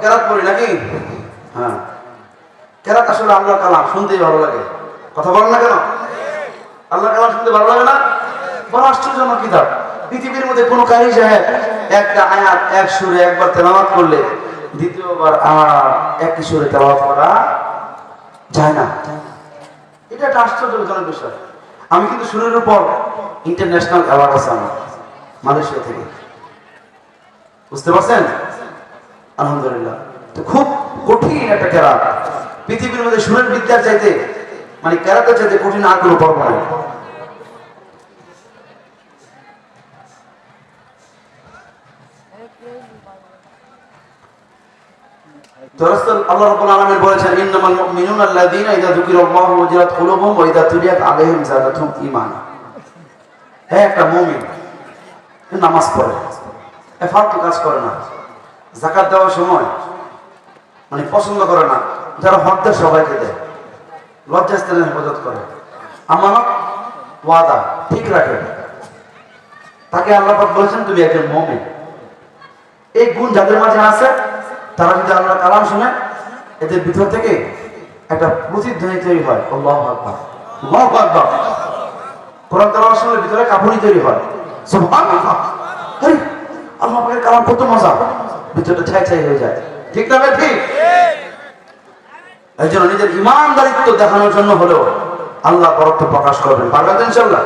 কেরাত পড়ি নাকি? হ্যাঁ। কেরাত আসলে আল্লাহ কালাম, শুনতেই ভালো লাগে। কথা বলেন না কেন? আল্লাহ কালাম শুনতে ভালো লাগে না? বড় আশ্চর্যজনক কিতাব। পৃথিবীর মধ্যে কোনো কারি সাহেব একটা আয়াত, এক সুরে একবার তেলাওয়াত করলে দ্বিতীয়বার আর সুরে তেলাওয়াত করা যায় না। এটা একটা আশ্চর্যজনক বিষয়। আমি কিন্তু সুরের উপর ইন্টারন্যাশনাল অ্যাওয়ার্ড আছে আমার মালয়েশিয়া থেকে। বুঝতে পারছেন? আলহামদুলিল্লাহ। তো খুব কঠিন একটা কেরাত পৃথিবীর মধ্যে সুরের বিদ্যার চাইতে মানে কেরাতের চাইতে কঠিন কোনো পর্ব হ্যাঁ একটা নামাজ পড়ে। ফালতু কাজ করে না। জাকাত দেওয়ার সময় মানে পছন্দ করে না, যারা হকদের সবাইকে দেয়। লজ্জাস্থানের হেফাজত করে। আমানত ওয়াদা ঠিক রাখে। তাকে আল্লাহ বলেছেন, তুমি একজন মুমিন। এই গুণ যাদের মাঝে আছে, তারা যদি আল্লাহর কালাম শুনে, এদের ভিতর থেকে একটা প্রতিধ্বনি তৈরি হয়। আল্লাহু আকবার। আল্লাহু আকবার। কোরআন তেলাওয়াত শুনলে ভিতরে কাঁপুনি তৈরি হয়। আল্লাহ পাকের কালাম কত মজা। ভিতরটা ছাই ছাই হয়ে যায়। ঠিক না ঠিক। এই জন্য নিজের ইমানদারিত্ব দেখানোর জন্য হলেও আল্লাহ বরত্ব প্রকাশ করবেন। পারবেন তো ইনশাআল্লাহ?